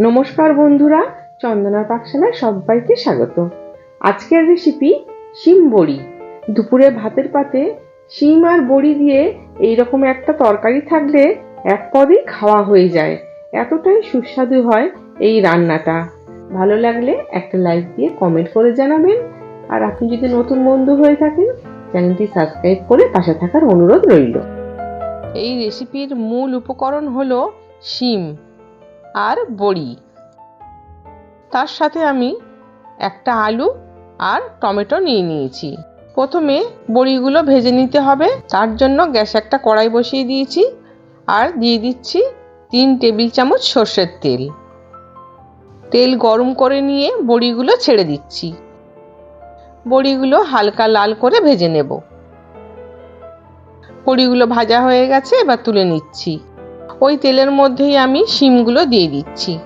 নমস্কার বন্ধুরা চন্দনা পাকশালায় সবাইকে স্বাগত। আজকের রেসিপি শিম বড়ি। দুপুরে ভাতের পাতে শিম আর বড়ি দিয়ে এইরকম একটা তরকারি থাকলে এক পদেই খাওয়া হয়ে যায়। এতটাই সুস্বাদু হয় এই রান্নাটা। ভালো লাগলে একটা লাইক দিয়ে কমেন্ট করে জানাবেন। আর আপনি যদি নতুন বন্ধু হয়ে থাকেন, চ্যানেলটি সাবস্ক্রাইব করে পাশে থাকার অনুরোধ রইল। এই রেসিপির মূল উপকরণ হলো শিম। আর বড়ি। তার সাথে আমি একটা আলু আর টমেটো নিয়ে নিয়েছি। প্রথমে বড়িগুলো ভেজে নিতে হবে। তার জন্য গ্যাস একটা কড়াই বসিয়ে দিয়েছি আর দিয়ে দিচ্ছি তিন টেবিল চামচ সর্ষের তেল। তেল গরম করে নিয়ে বড়িগুলো ছেড়ে দিচ্ছি। বড়িগুলো হালকা লাল করে ভেজে নেব। বড়িগুলো ভাজা হয়ে গেছে, এবার তুলে নিচ্ছি। ওই তেলের মধ্যেই আমি শিমগুলো দিয়ে দিচ্ছি।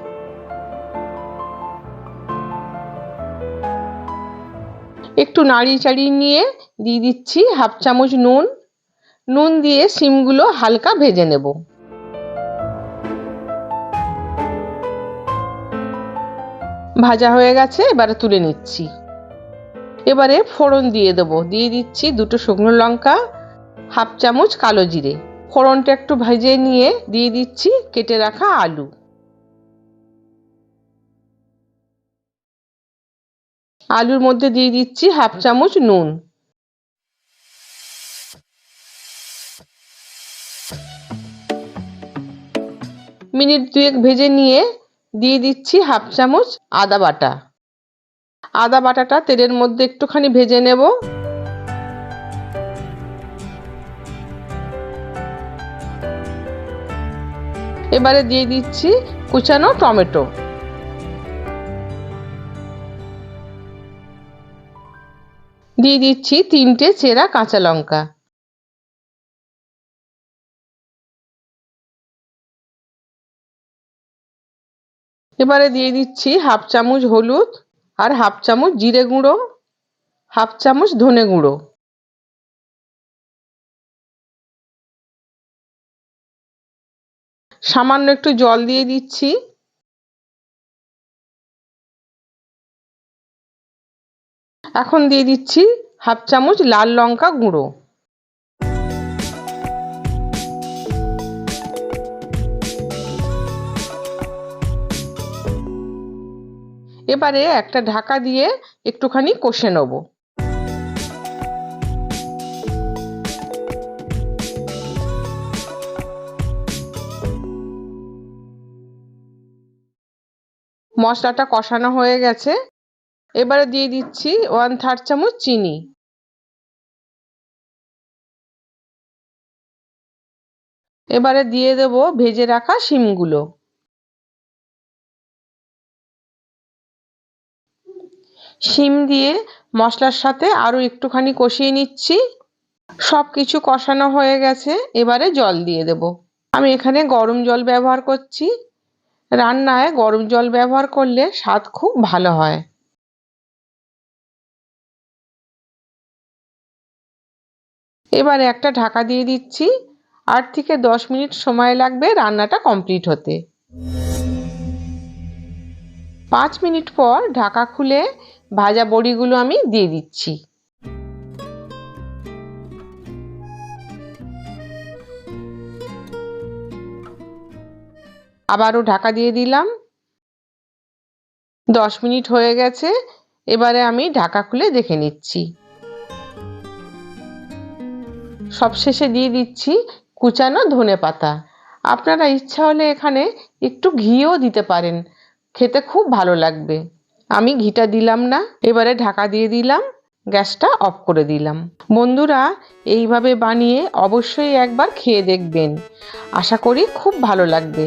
একটু নাড়িয়ে চাড়িয়ে নিয়ে দিয়ে দিচ্ছি হাফ চামচ নুন। নুন দিয়ে শিমগুলো হালকা ভেজে নেব। ভাজা হয়ে গেছে, এবারে তুলে নিচ্ছি। এবারে ফোড়ন দিয়ে দেবো। দিয়ে দিচ্ছি দুটো শুকনো লঙ্কা, হাফ চামচ কালো জিরে। ফোড়নটা একটু ভেজে নিয়ে দিয়ে দিচ্ছি, কেটে রাখা আলু। আলুর মধ্যে দিয়ে দিচ্ছি হাফ চামচ নুন। মিনিট দুয়েক ভেজে নিয়ে দিয়ে দিচ্ছি হাফ চামচ আদা বাটা। আদা বাটাটা তেলের মধ্যে একটুখানি ভেজে নেব। এবারে দিয়ে দিচ্ছি কুচানো টমেটো। দিয়ে দিচ্ছি তিনটে চেরা কাঁচা লঙ্কা। এবারে দিয়ে দিচ্ছি হাফ চামচ হলুদ আর হাফ চামচ জিরে গুঁড়ো, হাফ চামচ ধনে গুঁড়ো। সামান্য একটু জল দিয়ে দিচ্ছি। এখন দিয়ে দিচ্ছি হাফ চামচ লাল লঙ্কা গুঁড়ো। এবারে একটা ঢাকা দিয়ে একটুখানি কষে নেব। মশলাটা কষানো হয়ে গেছে। এবারে দিয়ে দিচ্ছি ওয়ান থার্ড চামচ চিনি। এবারে দিয়ে দেব ভেজে রাখা শিমগুলো। শিম দিয়ে মশলার সাথে আরও একটুখানি কষিয়ে নিচ্ছি। সব কিছু কষানো হয়ে গেছে। এবারে জল দিয়ে দেব। আমি এখানে গরম জল ব্যবহার করছি। রান্নায় গরম জল ব্যবহার করলে স্বাদ খুব ভালো হয়। এবারে একটা ঢাকা দিয়ে দিচ্ছি। আট থেকে দশ মিনিট সময় লাগবে রান্নাটা কমপ্লিট হতে। পাঁচ মিনিট পর ঢাকা খুলে ভাজা বড়িগুলো আমি দিয়ে দিচ্ছি। আবারও ঢাকা দিয়ে দিলাম। দশ মিনিট হয়ে গেছে, এবারে আমি ঢাকা খুলে দেখে নিচ্ছি। সবশেষে দিয়ে দিচ্ছি কুচানো ধনে পাতা। আপনারা ইচ্ছা হলে এখানে একটু ঘিও দিতে পারেন, খেতে খুব ভালো লাগবে। আমি ঘিটা দিলাম না, এবারে ঢাকা দিয়ে দিলাম, গ্যাসটা অফ করে দিলাম। বন্ধুরা, এইভাবে বানিয়ে অবশ্যই একবার খেয়ে দেখবেন। আশা করি খুব ভালো লাগবে।